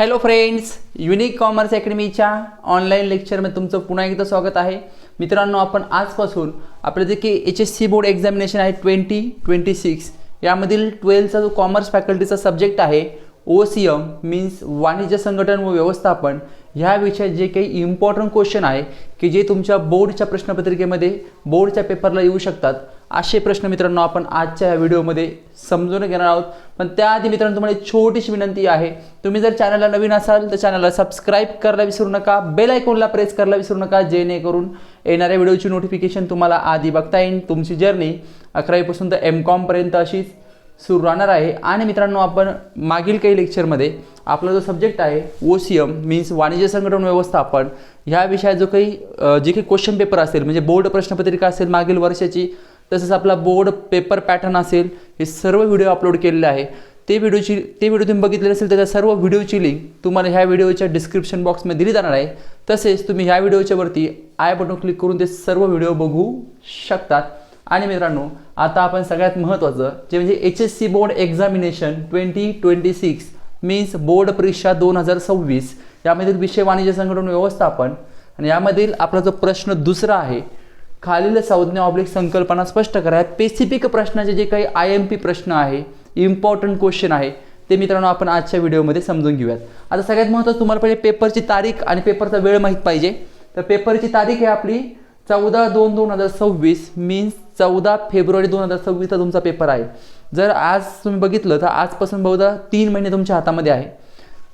Hello friends unique commerce अकॅडमीच्या online लेक्चरमध्ये तुमचं पुन्हा एकदा स्वागत आहे. मित्रांनो आपण आजपासून आपलं जे की H S C board examination आहे ट्वेंटी ट्वेंटी सिक्स यामधील ट्वेल्थचा जो कॉमर्स फॅकल्टीचा सब्जेक्ट आहे ओ सी एम मीन्स वाणिज्य संघटन व व्यवस्थापन ह्या विषयात जे काही इम्पॉर्टंट क्वेश्चन आहे की जे तुमच्या बोर्डच्या प्रश्नपत्रिकेमध्ये बोर्डच्या पेपरला येऊ शकतात. असे प्रश्न मित्रांनो आपण आजच्या या व्हिडिओमध्ये समजून घेणार आहोत. पण त्याआधी मित्रांनो तुम्हाला एक छोटीशी विनंती आहे. तुम्ही जर चॅनलला नवीन असाल तर चॅनलला सबस्क्राईब करायला विसरू नका. बेल आयकॉनला प्रेस करायला विसरू नका जेणेकरून येणाऱ्या व्हिडिओची नोटिफिकेशन तुम्हाला आधी बघता येईल. तुमची जर्नी अकरावीपासून तर एम कॉमपर्यंत अशीच सुरू राहणार आहे. आणि मित्रांनो आपण मागील काही लेक्चरमध्ये आपला जो सब्जेक्ट आहे ओ सी एम मीन्स वाणिज्य संघटन व्यवस्थापन ह्या विषयात जो काही जे काही क्वेश्चन पेपर असेल म्हणजे बोर्ड प्रश्नपत्रिका असेल मागील वर्षाची तसंच आपला बोर्ड पेपर पॅटर्न असेल हे सर्व व्हिडिओ अपलोड केलेले आहे. ते व्हिडिओची ते व्हिडिओ तुम्ही बघितलेले असेल त्याच्या सर्व व्हिडिओची लिंक तुम्हाला ह्या व्हिडिओच्या डिस्क्रिप्शन बॉक्समध्ये दिली जाणार आहे. तसेच तुम्ही ह्या व्हिडिओच्यावरती आय बटन क्लिक करून ते सर्व व्हिडिओ बघू शकतात. आणि मित्रांनो आता आपण सगळ्यात महत्त्वाचं जे म्हणजे H S C board examination twenty twenty six means board परीक्षा दोन हजार सव्वीस. यामधील विषय वाणिज्य संघटन व्यवस्थापन. आणि यामधील आपला जो प्रश्न दुसरा आहे खालील संज्ञा ऑब्लिक संकल्पना स्पष्ट करा. स्पेसिफिक प्रश्नाचे जे काही आय एम पी प्रश्न आहे इम्पॉर्टंट क्वेश्चन आहे ते मित्रांनो आपण आजच्या व्हिडिओमध्ये समजून घेऊयात. आता सगळ्यात महत्त्वाचं तुम्हाला पहिले पेपरची तारीख आणि पेपरचा वेळ माहीत पाहिजे. तर पेपरची तारीख आहे आपली चौदा दोन दोन हजार सव्वीस मीन्स चौदा फेब्रुवारी दोन हजार सव्वीसचा तुमचा पेपर आहे. जर आज तुम्ही बघितलं तर आजपासून बहुधा तीन महिने तुमच्या हातामध्ये आहे.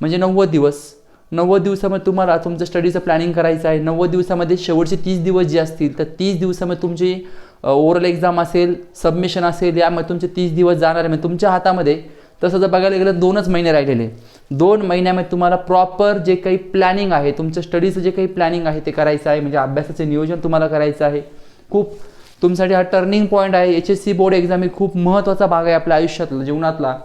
म्हणजे नव्वद दिवस. नव्वद दिवसामध्ये तुम्हाला तुमचं स्टडीचं प्लॅनिंग करायचं आहे. नव्वद दिवसामध्ये शेवटचे तीस दिवस जे असतील तर तीस दिवसामध्ये तुमची ओरल एक्झाम असेल सबमिशन असेल यामध्ये तुमचे तीस दिवस जाणार आहे. म्हणजे तुमच्या हातामध्ये तसं जर बघायला गेलं दोनच महिने राहिलेले दोन महिन्यामध्ये तुम्हाला प्रॉपर जे काही प्लॅनिंग आहे तुमचं स्टडीचं जे काही प्लॅनिंग आहे ते करायचं आहे. म्हणजे अभ्यासाचे नियोजन तुम्हाला करायचं आहे. खूप तुमच्यासाठी हा टर्निंग पॉईंट आहे. H S C board exam ही खूप महत्त्वाचा भाग आहे आपल्या आयुष्यातला जीवनातला.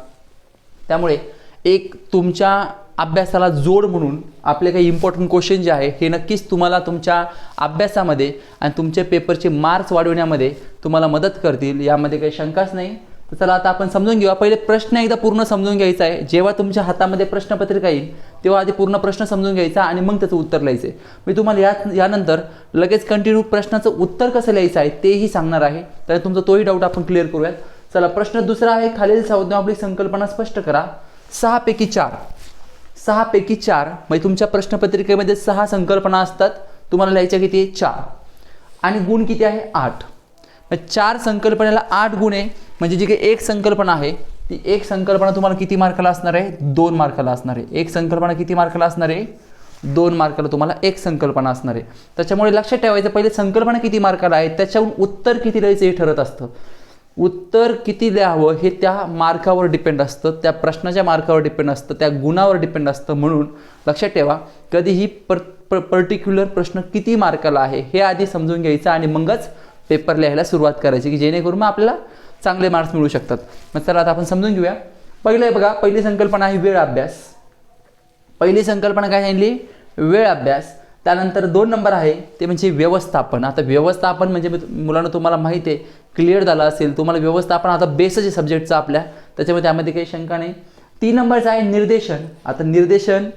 त्यामुळे एक तुमच्या अभ्यासाला जोड म्हणून आपले काही इम्पॉर्टंट क्वेश्चन जे आहे हे नक्कीच तुम्हाला तुमच्या अभ्यासामध्ये आणि तुमच्या पेपरचे मार्क्स वाढवण्यामध्ये तुम्हाला मदत करतील. यामध्ये काही शंकाच नाही. तर चला आता आपण समजून घेऊया. पहिले प्रश्न एकदा पूर्ण समजून घ्यायचा आहे. जेव्हा तुमच्या हातामध्ये प्रश्नपत्रिका येईल तेव्हा आधी पूर्ण प्रश्न समजून घ्यायचा आणि मग त्याचं उत्तर लिहायचं आहे. मी तुम्हाला या यानंतर लगेच कंटिन्यू प्रश्नाचं उत्तर कसं लिहायचं आहे तेही सांगणार आहे. तर तुमचा तोही डाऊट आपण क्लिअर करूयात. चला प्रश्न दुसरा आहे. खालील संज्ञा आपली संकल्पना स्पष्ट करा. सहापैकी चार. सहापैकी चार. म्हणजे तुमच्या प्रश्नपत्रिकेमध्ये सहा संकल्पना असतात. तुम्हाला लिहायच्या किती आहे? चार. आणि गुण किती आहे? आठ. मग चार संकल्पनेला आठ गुण आहे. म्हणजे जी काही एक संकल्पना आहे ती एक संकल्पना तुम्हाला किती मार्काला असणार आहे? दोन मार्काला असणार आहे. एक संकल्पना किती मार्काला असणार आहे? दोन मार्काला तुम्हाला एक संकल्पना असणार आहे. त्याच्यामुळे लक्षात ठेवायचं पहिले संकल्पना किती मार्काला आहे त्याच्याहून उत्तर किती लिहायचं हे ठरत असतं. उत्तर किती द्यावं हे त्या मार्कावर डिपेंड असतं त्या प्रश्नाच्या मार्कावर डिपेंड असतं त्या गुणावर डिपेंड असतं म्हणून लक्षात ठेवा कधीही पर प पर्टिक्युलर प्रश्न किती मार्काला आहे हे आधी समजून घ्यायचं आणि मगच पेपर लिहायला सुरुवात करायची की जेणेकरून मग आपल्याला चांगले मार्क्स मिळू शकतात. मग चला आता आपण समजून घेऊया. पहिलं आहे बघा पहिली संकल्पना आहे वेळ अभ्यास. पहिली संकल्पना काय सांगितली? वेळ अभ्यास. त्यानंतर दोन नंबर आहे ते म्हणजे व्यवस्थापन. आता व्यवस्थापन म्हणजे मुलांना तुम्हाला माहिती आहे क्लिअर झाला असेल तुम्हाला व्यवस्थापन आता बेसच आहे सब्जेक्टचा आपल्या त्याच्यामध्ये त्यामध्ये काही शंका नाही. तीन नंबरचं आहे निर्देशन. आता निर्देशन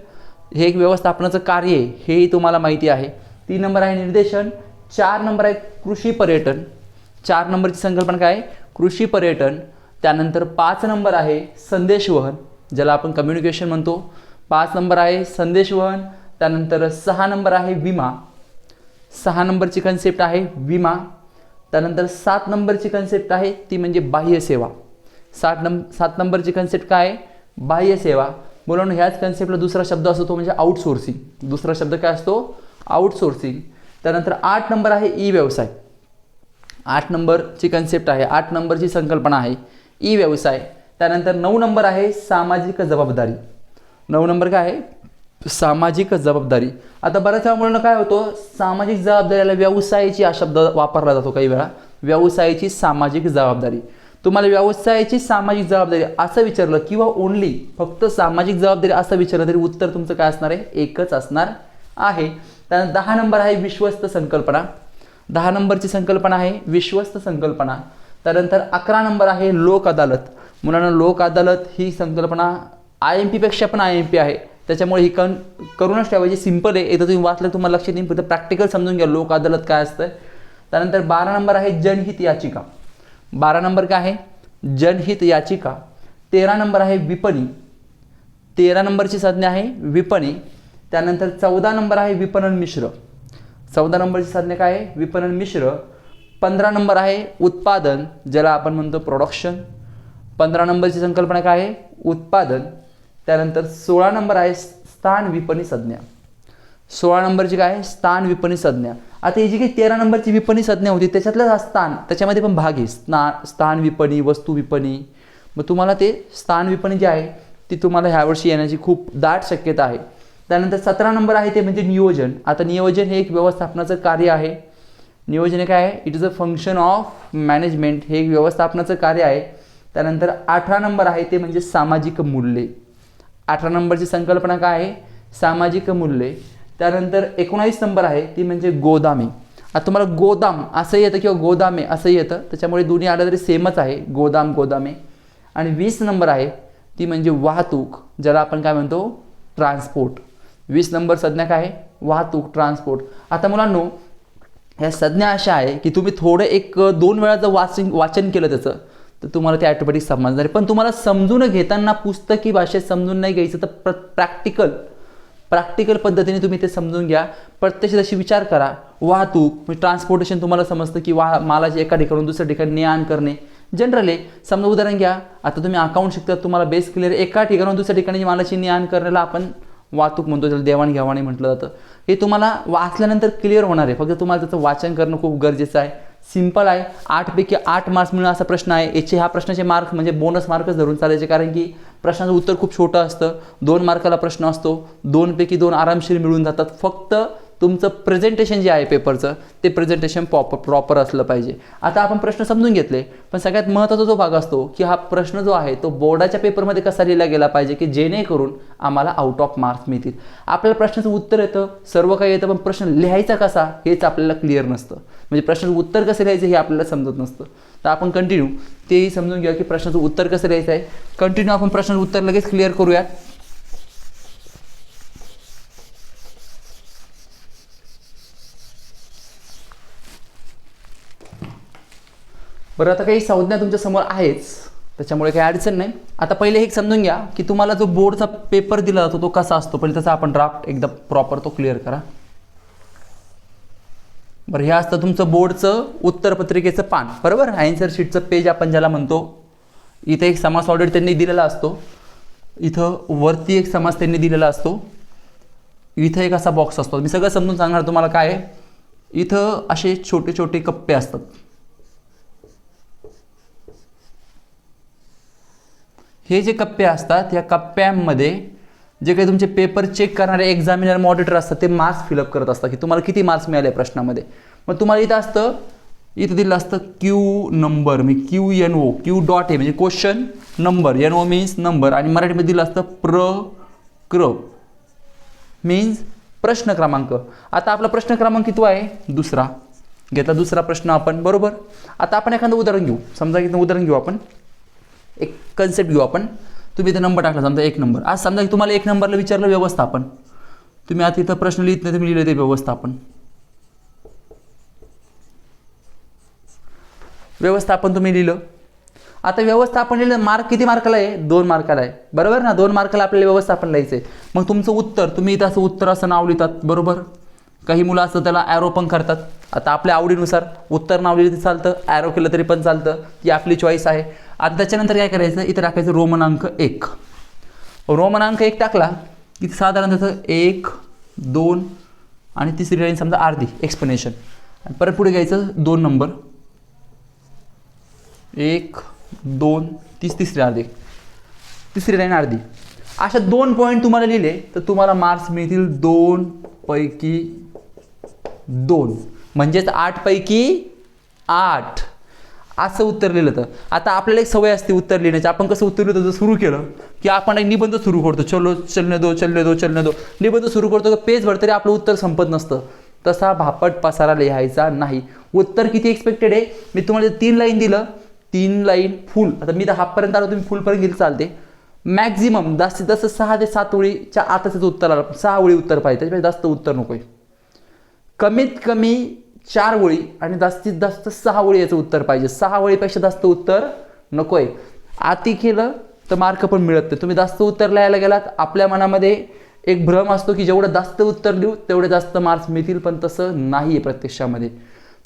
हे एक व्यवस्थापनाचं कार्य आहे हेही तुम्हाला माहिती आहे. तीन नंबर आहे निर्देशन. चार नंबर आहे कृषी पर्यटन. चार नंबरची संकल्पना काय? आहे? कृषी पर्यटन. त्यानंतर पाच नंबर आहे संदेशवहन ज्याला आपण कम्युनिकेशन म्हणतो. पाच नंबर आहे संदेशवहन त्यानंतर सहा नंबर आहे विमा. सहा नंबरची कन्सेप्ट आहे विमा. त्यानंतर सात नंबरची कन्सेप्ट आहे ती म्हणजे बाह्य सेवा. सात नंब सात नंबरची कन्सेप्ट काय आहे? बाह्य सेवा. मुलांना ह्याच कन्सेप्टला दुसरा शब्द असतो तो म्हणजे आउटसोर्सिंग दुसरा शब्द काय असतो? आउटसोर्सिंग त्यानंतर आठ नंबर आहे ई व्यवसाय आठ नंबरची कन्सेप्ट आहे आठ नंबरची संकल्पना आहे ई व्यवसाय त्यानंतर नऊ नंबर आहे सामाजिक जबाबदारी. नऊ नंबर काय आहे? सामाजिक जबाबदारी. आता बऱ्याच वेळा मुलांना काय होतं? सामाजिक जबाबदारीला व्यवसायाची हा शब्द वापरला जातो काही वेळा. व्यवसायाची सामाजिक जबाबदारी. तुम्हाला व्यवसायाची सामाजिक जबाबदारी असं विचारलं किंवा ओनली फक्त सामाजिक जबाबदारी असं विचारलं तरी उत्तर तुमचं काय असणार आहे? एकच असणार आहे. त्यानंतर दहा नंबर आहे विश्वस्त संकल्पना. दहा नंबरची संकल्पना आहे विश्वस्त संकल्पना. त्यानंतर अकरा नंबर आहे लोक अदालत. मुलांना लोक अदालत ही संकल्पना आय एम पीपेक्षा पण आय एम पी आहे. त्याच्यामुळे ही कन करूनच ठेवायची. सिंपल आहे. एकदा तुम्ही वाचलं तुम्हाला लक्षात येईल. फक्त प्रॅक्टिकल समजून घ्या. लोक अदालत काय असतं त्यानंतर बारा नंबर आहे जनहित याचिका. बारा नंबर काय आहे? जनहित याचिका. तेरा नंबर आहे विपणी. तेरा नंबरची संज्ञा आहे विपणी. त्यानंतर चौदा नंबर आहे विपणन मिश्र. चौदा नंबरची संज्ञा काय आहे? विपणन मिश्र. पंधरा नंबर आहे उत्पादन ज्याला आपण म्हणतो प्रोडक्शन पंधरा नंबरची संकल्पना काय आहे? उत्पादन. त्यानंतर सोळा नंबर आहे स्थान विपणी संज्ञा. सोळा नंबरची काय? आहे स्थान विपणी संज्ञा. आता ही जी काही तेरा नंबरची विपणी संज्ञा होती त्याच्यातलं हा स्थान त्याच्यामध्ये पण भाग आहे. स्ना स्थान विपणी वस्तू विपणी. मग तुम्हाला ते स्थान विपणी जे आहे ती तुम्हाला ह्यावर्षी येण्याची खूप दाट शक्यता आहे. त्यानंतर सतरा नंबर आहे ते म्हणजे नियोजन. आता नियोजन हे एक व्यवस्थापनाचं कार्य आहे. नियोजन हे काय? आहे it is a function of management हे एक व्यवस्थापनाचं कार्य आहे. त्यानंतर अठरा नंबर आहे ते म्हणजे सामाजिक मूल्ये. अठरा नंबरची संकल्पना काय आहे? सामाजिक मूल्ये. त्यानंतर एकोणावीस नंबर आहे ती म्हणजे गोदामे. आता तुम्हाला गोदाम असं येतं किंवा गोदामे असं येतं त्याच्यामुळे दोन्ही आलं तरी सेमच आहे गोदाम गोदामे. आणि वीस नंबर आहे ती म्हणजे वाहतूक ज्याला आपण काय म्हणतो? ट्रान्सपोर्ट. वीस नंबर संज्ञा काय आहे? वाहतूक ट्रान्सपोर्ट. आता मुलांनो ह्या संज्ञा अशा आहे की तुम्ही थोडं एक दोन वेळा जर वाचन वाचन केलं त्याचं तर तुम्हाला ते ॲटोमॅटिक समजणार. आहे पण तुम्हाला समजून घेताना पुस्तकी भाषेत समजून नाही घ्यायचं तर प्र प्रॅक्टिकल प्रॅक्टिकल पद्धतीने तुम्ही ते समजून घ्या. प्रत्यक्ष तशी विचार करा. वाहतूक म्हणजे ट्रान्सपोर्टेशन तुम्हाला समजतं की वा मालाची एका ठिकाणून दुसऱ्या ठिकाणी ने आण करणे. जनरली समजा उदाहरण घ्या. आता तुम्ही अकाउंट शिकतात तुम्हाला बेस क्लिअर एका ठिकाणून दुसऱ्या ठिकाणी मालाची ने आण करण्याला आपण वाहतूक म्हणतो त्याला देवाणघेवाणी म्हटलं जातं. हे तुम्हाला वाचल्यानंतर क्लिअर होणार आहे. फक्त तुम्हाला त्याचं वाचन करणं खूप गरजेचं आहे. सिंपल आहे. आठपैकी आठ मार्क्स मिळणं असा प्रश्न आहे. याचे ह्या प्रश्नाचे मार्क म्हणजे बोनस मार्कच धरून चालायचे. कारण की प्रश्नाचं उत्तर खूप छोटं असतं. दोन मार्काला प्रश्न असतो. दोनपैकी दोन आरामशीर मिळून जातात. फक्त तुमचं प्रेझेंटेशन जे आहे पेपरचं ते प्रेझेंटेशन प्रॉपर प्रॉपर असलं पाहिजे. आता आपण प्रश्न समजून घेतले पण सगळ्यात महत्त्वाचा जो भाग असतो की हा प्रश्न जो आहे तो बोर्डाच्या पेपरमध्ये कसा लिहिला गेला पाहिजे की जेणेकरून आम्हाला आउट ऑफ मार्क्स मिळतील. आपल्याला प्रश्नाचं उत्तर येतं सर्व काही येतं पण प्रश्न लिहायचा कसा हेच आपल्याला क्लिअर नसतं. म्हणजे प्रश्नाचं उत्तर कसं लिहायचं हे आपल्याला समजत नसतं. तर आपण कंटिन्यू तेही समजून घ्या की प्रश्नाचं उत्तर कसं लिहायचं आहे. कंटिन्यू आपण प्रश्नाचं उत्तर लगेच क्लिअर करूयात. बरं आता काही संज्ञा तुमच्यासमोर आहेच. त्याच्यामुळे काही अडचण नाही. आता पहिले हे समजून घ्या की तुम्हाला जो बोर्डचा पेपर दिला जातो तो कसा असतो? पहिले त्याचा आपण ड्राफ्ट एकदा प्रॉपर तो क्लिअर करा. बरं हे असतं तुमचं बोर्डचं उत्तरपत्रिकेचं पान. बरोबर? आन्सर शीटचं पेज आपण ज्याला म्हणतो इथे एक समास ऑडिट त्यांनी दिलेला असतो. इथं वरती एक समास त्यांनी दिलेला असतो. इथं एक असा बॉक्स असतो. मी सगळं समजून सांगणार तुम्हाला काय आहे? इथं असे छोटे छोटे कप्पे असतात. हे जे कप्पे असतात या कप्प्यांमध्ये जे काही तुमचे पेपर चेक करणारे एक्झामिनर मॉडिटर असतात ते मार्क्स फिलअप करत असतात. की तुम्हाला किती मार्क्स मिळाले प्रश्नामध्ये? मग तुम्हाला इथं असतं इथं दिलं असतं Q number me Q N O Q dot A म्हणजे question number N O means number आणि मराठीमध्ये दिलं असतं प्र क्र मीन्स प्रश्न क्रमांक. आता आपला प्रश्न क्रमांक किती आहे? दुसरा. घेतला दुसरा प्रश्न आपण. बरोबर? आता आपण एखादं उदाहरण घेऊ. समजा इथं उदाहरण घेऊ आपण. एक कन्सेप्ट घेऊ आपण. तुम्ही इथं नंबर टाकला समजा एक नंबर आज समजा की तुम्हाला एक नंबरला विचारलं व्यवस्थापन. तुम्ही आता इथं प्रश्न लिहित नाही तुम्ही लिहिलं ते व्यवस्थापन. व्यवस्थापन तुम्ही लिहिलं. आता व्यवस्थापन लिहिलं मार्क किती मार्काला आहे? दोन मार्काला आहे. बरोबर ना? दोन मार्काला आपल्याला व्यवस्थापन लिहायचं आहे मग तुमचं उत्तर तुम्ही इथं असं उत्तर असं नाव लिहितात. बरोबर? काही मुलं असतं त्याला ॲरो पण करतात. आता आपल्या आवडीनुसार उत्तर नाव लिहिलं तरी चालतं ॲरो केलं तरी पण चालतं. ती आपली चॉईस आहे. आता त्याच्यानंतर काय करायचं? इथं टाकायचं रोमनांक एक. रोमनांक एक टाकला की साधारण त्याचं एक दोन आणि तिसरी लाईन समजा अर्धी एक्सप्लेनेशन आणि परत पुढे घ्यायचं दोन नंबर एक दोन तीस तिसरी अर्धी. तिसरी लाईन अर्धी. अशा दोन पॉईंट तुम्हाला लिहिले तर तुम्हाला मार्क्स मिळतील दोन पैकी दोन. म्हणजेच आठ पैकी आठ. असं उत्तर लिहिलं तर आता आपल्याला एक सवय असते उत्तर लिहिण्याची. आपण कसं उत्तर लिहितो सुरू केलं की आपण एक निबंध सुरू करतो. चलो चलने दो चलने दो चलने दो. निबंध सुरू करतो पेज भर तरी आपलं उत्तर संपत नसतं. तसा भापट पसारा लिहायचा नाही. उत्तर किती एक्सपेक्टेड आहे? मी तुम्हाला तीन लाईन दिलं तीन लाईन फुल आता मी तर हाफपर्यंत आलो तुम्ही फुलपर्यंत गेलं चालते मॅक्झिमम जास्तीत जास्त सहा ते सात ओळीच्या आताच उत्तर आलं. सहा ओळी उत्तर पाहिजे त्याच्यापेक्षा जास्त उत्तर नको आहे कमीत कमी चार ओळी आणि जास्तीत जास्त सहा ओळी याचं उत्तर पाहिजे. सहा ओळीपेक्षा जास्त उत्तर नको आहे आती केलं तर मार्क पण मिळत नाही. तुम्ही जास्त उत्तर लिहायला गेलात आपल्या मनामध्ये एक भ्रम असतो की जेवढं जास्त उत्तर लिहू तेवढे जास्त मार्क्स मिळतील पण तसं नाही आहे प्रत्यक्षामध्ये.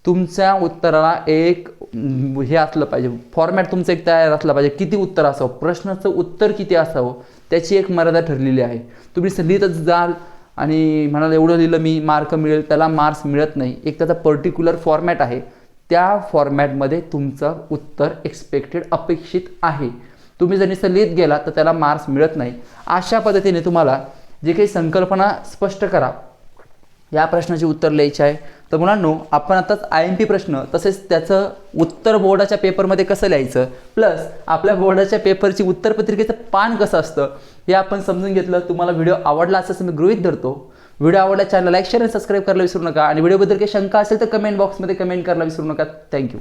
तुमच्या उत्तराला एक हे असलं पाहिजे. फॉर्मॅट तुमचं एक तयार असलं पाहिजे. किती उत्तर असावं? प्रश्नाचं उत्तर किती असावं? त्याची एक मर्यादा ठरलेली आहे. तुम्ही लिहितच जाल आणि म्हणाल एवढं लिहिलं मी मार्क मिळेल त्याला मार्क्स मिळत नाही. एक त्याचा पर्टिक्युलर फॉर्मॅट आहे. त्या फॉर्मॅटमध्ये तुमचं उत्तर एक्सपेक्टेड अपेक्षित आहे. तुम्ही जर नुसतं लिहित गेला तर त्याला मार्क्स मिळत नाही. अशा पद्धतीने तुम्हाला जे काही संकल्पना स्पष्ट करा. या प्रश्नाचे उत्तर लिहायचे आहे. तर मुलांनो आपण आताच आय एम पी प्रश्न तसेच त्याचं उत्तर बोर्डाच्या पेपरमध्ये कसं लिहायचं? प्लस आपल्या बोर्डाच्या पेपरची उत्तरपत्रिकेचं पान कसं असतं? हे आपण समजून घेतलं. तुम्हाला व्हिडिओ आवडला असं मी गृहित धरतो. व्हिडिओ आवडला चॅनल लाईक शेअर आणि सबस्क्राईब करायला विसरू नका. आणि व्हिडिओबद्दल काही शंका असेल तर कमेंट बॉक्समध्ये कमेंट करायला विसरू नका. थँक्यू